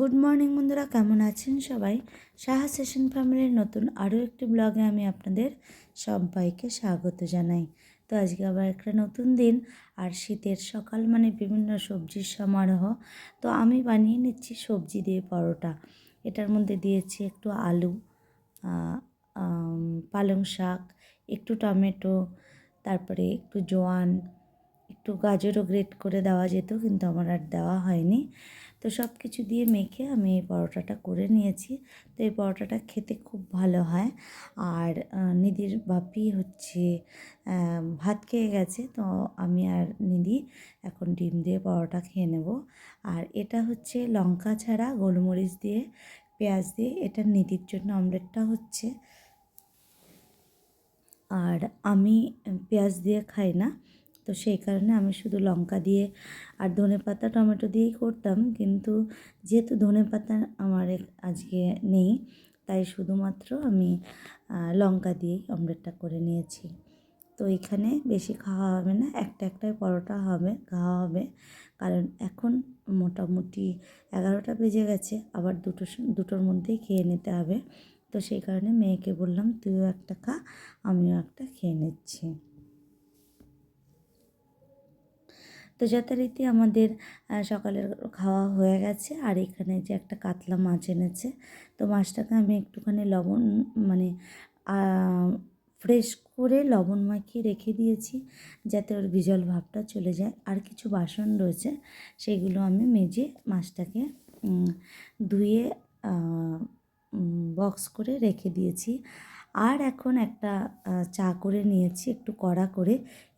Good morning বন্ধুরা, কেমন আছেন সবাই? সাহা সেশন ফ্যামিলির নতুন আরও একটি ব্লগে আমি আপনাদের সবাইকে স্বাগত জানাই। তো আজকে আবার একটা নতুন দিন, আর শীতের সকাল মানে বিভিন্ন সবজির সমারোহ। তো আমি বানিয়ে নিচ্ছি সবজি দিয়ে পরোটা। এটার মধ্যে দিয়েছি একটু আলু পালং শাক, একটু টমেটো, তারপরে একটু জোয়ান একটু গাজরও গ্রেট করে দেওয়া যেত, কিন্তু আমার আর দেওয়া হয়নি। তো সব কিছু দিয়ে মেখে আমি এই পরোটাটা করে নিয়েছি। তো এই পরোটাটা খেতে খুব ভালো হয়। আর নিদির বাপি হচ্ছে ভাত খেয়ে গেছে, তো আমি আর নিদি এখন ডিম দিয়ে পরোটা খেয়ে নেব। আর এটা হচ্ছে লঙ্কা ছাড়া, গোলমরিচ দিয়ে, পেঁয়াজ দিয়ে, এটা নিদির জন্য অমলেটটা হচ্ছে। আর আমি, পেঁয়াজ দিয়ে খাই না। তো সেই কারণে আমি শুধু লঙ্কা দিয়ে আর ধনে পাতা, টমেটো দিয়েই করতাম। কিন্তু যেহেতু ধনে পাতা আমার আজকে নেই, তাই শুধুমাত্র আমি লঙ্কা দিয়েই অমলেটটা করে নিয়েছি। তো এখানে বেশি খাওয়া হবে না, একটা একটাই পরোটা হবে, খাওয়া হবে। কারণ এখন মোটামুটি এগারোটা বেজে গেছে, আবার দুটো দুটোর মধ্যেই খেয়ে নিতে হবে। তো সেই কারণে মেয়েকে বললাম, তুইও একটা খা, আমিও একটা খেয়ে নিচ্ছি। তো যথারীতি আমাদের সকালের খাওয়া হয়ে গেছে। আর এখানে যে একটা কাতলা মাছ এনেছে, তো মাছটাকে আমি একটুখানি লবণ মানে ফ্রেশ করে লবণ মাখিয়ে রেখে দিয়েছি, যাতে ওর বিজল ভাবটা চলে যায়। আর কিছু বাসন রয়েছে, সেগুলো আমি মেজে মাছটাকে ধুয়ে বক্স করে রেখে দিয়েছি। আর এখন একটা চা করে নিয়েছি, একটু কড়া করে।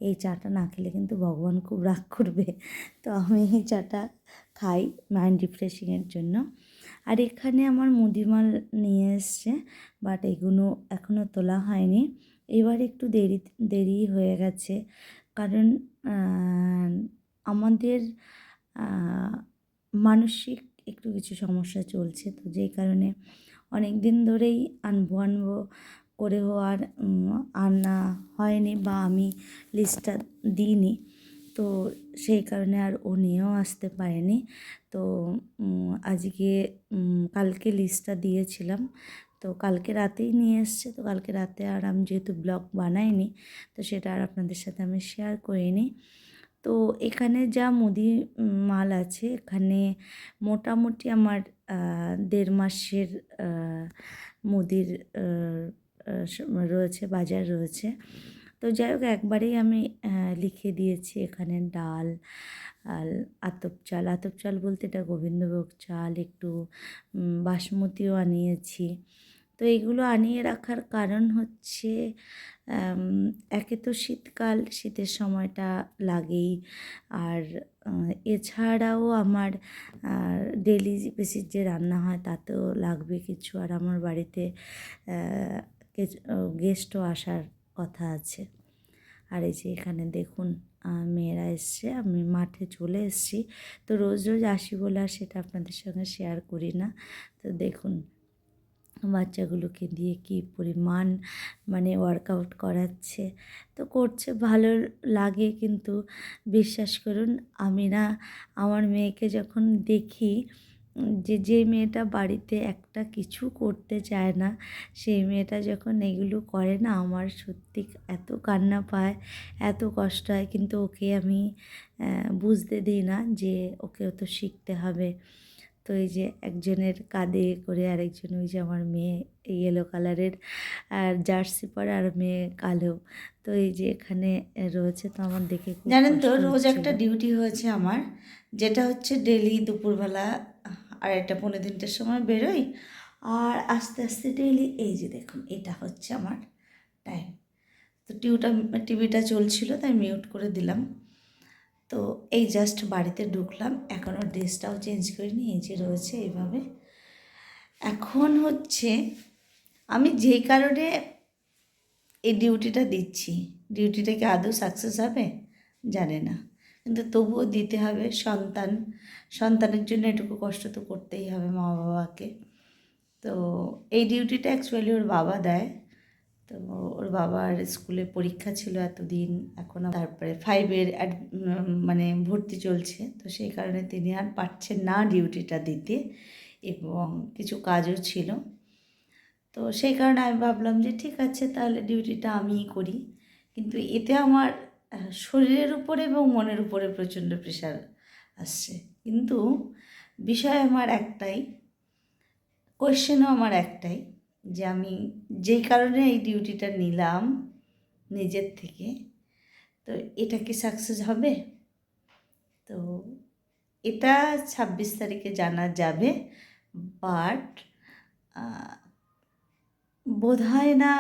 এই চাটা না খেলে কিন্তু ভগবান খুব রাগ করবে। তো আমি এই চাটা খাই মাইন্ড রিফ্রেশিংয়ের জন্য। আর এখানে আমার মুদিমাল নিয়ে এসছে বাট এগুলো এখনও তোলা হয়নি। এবার একটু দেরি দেরি হয়ে গেছে। কারণ আমাদের মানসিক একটু কিছু সমস্যা চলছে, তো যেই কারণে অনেক দিন ধরেই আনব আনব করেও আর আনা হয়নি বা আমি লিস্টটা দিইনি। তো সেই কারণে আর ও নিয়েও আসতে পারেনি। তো আজকে কালকে লিস্টটা দিয়েছিলাম। তো কালকে রাতেই নিয়ে এসছে। তো কালকে রাতে আর আমি যেহেতু ব্লগ বানাইনি, তো সেটা আর আপনাদের সাথে আমি শেয়ার করিনি। তো এখানে যা মুদি মাল আছে, এখানে মোটামুটি আমার দেড় মাসের মুদির রয়েছে, বাজার রয়েছে। তো যাই হোক, একবারেই আমি লিখে দিয়েছি এখানে ডাল আতপ চাল। আতপ চাল বলতে এটা গোবিন্দভোগ চাল, একটু বাসমতিও আনিয়েছি। তো এগুলো আনিয়ে রাখার কারণ হচ্ছে একে তো শীতকাল, শীতের সময়টা লাগেই। আর এছাড়াও আমার ডেলি বেসিস যে রান্না হয় তাতেও লাগবে কিছু। আর আমার বাড়িতে গেস্টও আসার কথা আছে। আর এই যে এখানে দেখুন মেয়েরা এসছে, আমি মাঠে চলে এসেছি। তো রোজ রোজ আসি বলে আর সেটা আপনাদের সঙ্গে শেয়ার করি না। তো দেখুন, বাচ্চাগুলোকে দিয়ে কি পরিমাণ মানে ওয়ার্কআউট করাচ্ছে। তো করছে, ভালো লাগে কিন্তু, বিশ্বাস করুন, আমি না, আমার মেয়েকে যখন দেখি যে যে মেয়েটা বাড়িতে একটা কিছু করতে চায় না সেই মেয়েটা যখন এগুলো করে না আমার সত্যি এত কান্না পায় এত কষ্ট হয়। কিন্তু ওকে আমি বুঝতে দিই না যে ওকেও তো শিখতে হবে। তো এই যে একজনের কাঁধে করে আরেকজন ওই যে আমার মেয়ে ইয়েলো কালারের আর জার্সি পরে আর মেয়ে কালো। তো এই যে এখানে রয়েছে তো আমার দেখে জানেন তো রোজ একটা ডিউটি হয়েছে আমার যেটা হচ্ছে ডেলি দুপুরবেলা আর একটা পনেরো তিনটের সময় বেরোই। আর আস্তে আস্তে ডেলি এই যে দেখুন, এটা হচ্ছে আমার টাইম তো টিউটা, টিভিটা চলছিল, তাই মিউট করে দিলাম। তো এই জাস্ট বাড়িতে ঢুকলাম এখনও ড্রেসটাও চেঞ্জ করিনি এই যে রয়েছে এইভাবে। এখন হচ্ছে আমি যেই কারণে এই ডিউটিটা দিচ্ছি ডিউটিটা কি আদৌ সাকসেস হবে? জানে না। কিন্তু তবুও দিতে হবে সন্তান। সন্তানের জন্য এটুকু কষ্ট তো করতেই হবে মা বাবাকে তো এই ডিউটিটা অ্যাকচুয়ালি ওর বাবা দেয়। তো ওর বাবার স্কুলে পরীক্ষা ছিল এতদিন, এখন তারপরে ফাইভের মানে ভর্তি চলছে। তো সেই কারণে তিনি আর পারছেন না ডিউটিটা দিতে এবং কিছু কাজও ছিল। তো সেই কারণে আমি ভাবলাম যে ঠিক আছে, তাহলে ডিউটিটা আমিই করি। কিন্তু এতে আমার শরীরের উপরে এবং মনের উপরে প্রচণ্ড প্রেশার আসছে। কিন্তু বিষয় আমার একটাই কোয়েশ্চেনও আমার একটাই যে আমি যেই কারণে এই ডিউটিটা নিলাম নিজের থেকে, তো এটা কি সাকসেস হবে? তো এটা ছাব্বিশ তারিখে জানা যাবে বাট বোধ হয় না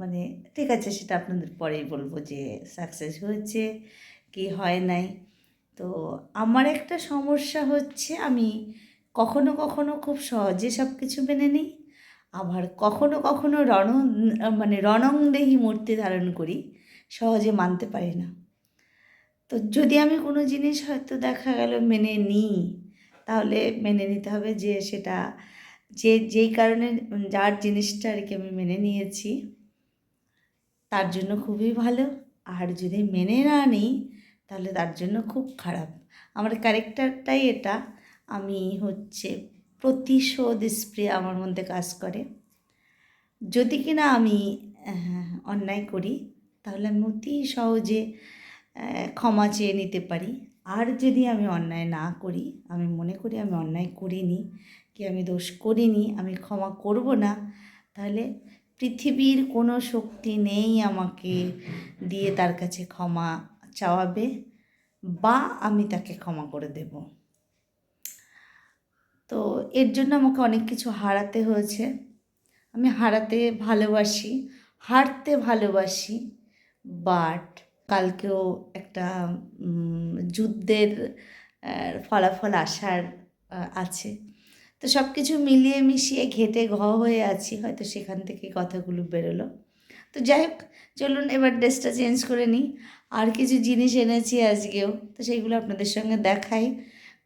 মানে ঠিক আছে সেটা আপনাদের পরেই বলব যে সাকসেস হয়েছে কি হয় নাই। তো আমার একটা সমস্যা হচ্ছে আমি কখনো কখনো খুব সহজে সব কিছু মেনে নিই। আবার কখনো কখনো রণ মানে রণংদেহী মূর্তি ধারণ করি, সহজে মানতে পারি না। তো যদি আমি কোনো জিনিস হয়তো দেখা গেল মেনে নিই, তাহলে মেনে নিতে হবে যে সেটা যে যেই কারণে যার জিনিসটা আর কি আমি মেনে নিয়েছি তার জন্য খুবই ভালো। আর যদি মেনে না নিই তাহলে তার জন্য খুব খারাপ। আমার ক্যারেক্টারটাই এটা। আমি হচ্ছে প্রতিশোধ স্প্রে আমার মধ্যে কাজ করে। যদি কিনা আমি আহ, অন্যায় করি তাহলে আমি অতি সহজে ক্ষমা চেয়ে নিতে পারি। আর যদি আমি অন্যায় না করি আমি মনে করি আমি অন্যায় করিনি কি আমি দোষ করিনি, আমি ক্ষমা করব না, তাহলে পৃথিবীর কোনো শক্তি নেই আমাকে দিয়ে তার কাছে ক্ষমা চাওয়াবে বা আমি তাকে ক্ষমা করে দেব। তো এর জন্য আমাকে অনেক কিছু হারাতে হয়েছে। আমি হারাতে ভালোবাসি, হারতে ভালোবাসি বাট কালকেও একটা যুদ্ধের ফলাফল আসার আছে। তো সব কিছু মিলিয়ে মিশিয়ে ঘেটে ঘ হয়ে আছি, হয়তো সেখান থেকে কথাগুলো বেরোলো। তো যাই হোক, চলুন এবার ড্রেসটা চেঞ্জ করে নিই। আর কিছু জিনিস এনেছি আজকেও, তো সেইগুলো আপনাদের সঙ্গে দেখাই।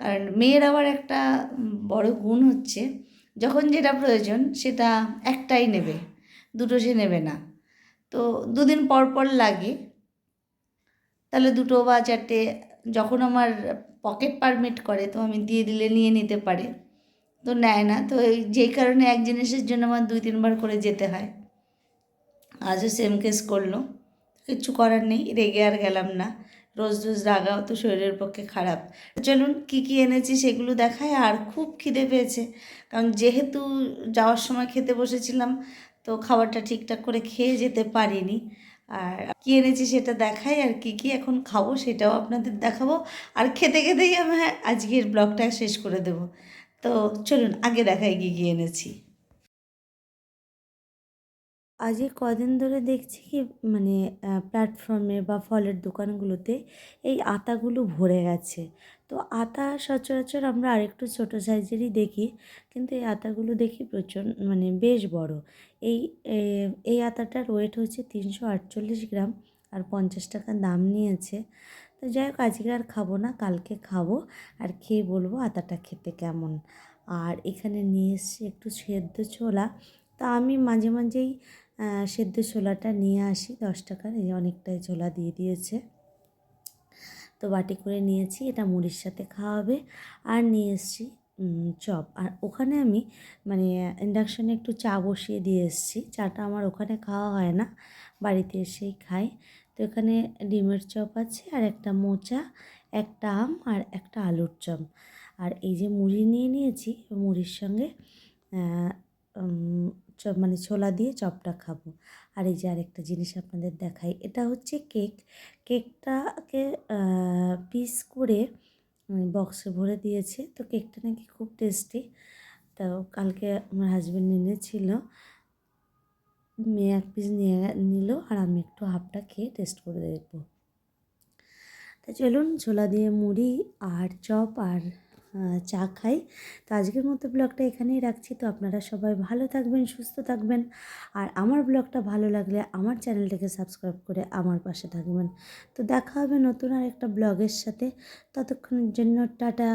কারণ মেয়ের আবার একটা বড় গুণ হচ্ছে, যখন যেটা প্রয়োজন সেটা একটাই নেবে, দুটো সে নেবে না। তো দুদিন পর পর লাগে, তাহলে দুটো বা চারটে যখন আমার পকেট পারমিট করে, তো আমি দিয়ে দিলে নিয়ে নিতে পারে। তো নেয় না। তো যেই কারণে এক জিনিসের জন্য আমার দুই, তিনবার করে যেতে হয়। আজও সেম কেস করল। কিচ্ছু করার নেই, রেগে আর গেলাম না। রোজ রোজ রাগাও তো শরীরের পক্ষে খারাপ। চলুন কী কী এনেছি সেগুলো দেখায় আর খুব খিদে পেয়েছে। কারণ যেহেতু যাওয়ার সময় খেতে বসেছিলাম, তো খাবারটা ঠিকঠাক করে খেয়ে যেতে পারিনি। আর কী এনেছি সেটা দেখাই, আর কি কি এখন খাব সেটাও আপনাদের দেখাবো। আর খেতে, খেতেই আমি আজকের ব্লগটা শেষ করে দেবো। তো চলুন আগে কী কী এনেছি। আজ এই কদিন ধরে দেখছি কি মানে প্ল্যাটফর্মে বা ফলের দোকানগুলোতে এই আতাগুলো ভরে গেছে। তো আতা সচরাচর আমরা আরেকটু ছোটো সাইজেরই দেখি, কিন্তু এই আতাগুলো দেখি প্রচণ্ড মানে বেশ বড়। এই এই আতাটার ওয়েট হচ্ছে তিনশো আটচল্লিশ গ্রাম আর পঞ্চাশ টাকা দাম নিয়েছে। তো যাই হোক, আজকে আর খাব না, কালকে খাব। আর খেয়ে বলব আতাটা খেতে কেমন। আর এখানে নিয়ে এসছি একটু সেদ্ধ ছোলা। তা আমি মাঝে মাঝেই সেদ্ধ ছোলাটা নিয়ে আসি দশ টাকার, এই অনেকটাই ছোলা দিয়ে দিয়েছে। তো বাটি করে নিয়েছি, এটা মুড়ির সাথে খাওয়াবে। আর নিয়ে এসেছি চপ। আর ওখানে আমি মানে ইন্ডাকশানে একটু চা বসিয়ে দিয়ে এসেছি। চাটা আমার ওখানে খাওয়া হয় না, বাড়িতে এসেই খাই। তো এখানে ডিমের চপ আছে আর একটা মোচা, একটা আম আর একটা আলুর চপ। আর এই যে মুড়ি নিয়ে নিয়েছি, মুড়ির সঙ্গে চপ মানে ছোলা দিয়ে চপটা খাব। আর এই যে আরেকটা জিনিস আপনাদের দেখাই, এটা হচ্ছে কেক। কেকটাকে পিস করে বক্সে ভরে দিয়েছে। তো কেকটা নাকি খুব টেস্টি। তো কালকে আমার হাজব্যান্ড এনেছিল। মেয়ে এক পিস নিয়ে নিল আর আমি একটু হাফটা খেয়ে টেস্ট করে দেখব। তা চলুন ছোলা দিয়ে মুড়ি আর চপ আর চা খাই। তো আজকের মতো ব্লগটা এখানেই রাখছি। তো আপনারা সবাই ভালো থাকবেন, সুস্থ থাকবেন। আর আমার ব্লগটা ভালো লাগলে আমার চ্যানেলটাকে সাবস্ক্রাইব করে আমার পাশে থাকবেন। তো দেখা হবে নতুন আর একটা ব্লগের সাথে। ততক্ষণের জন্য টাটা।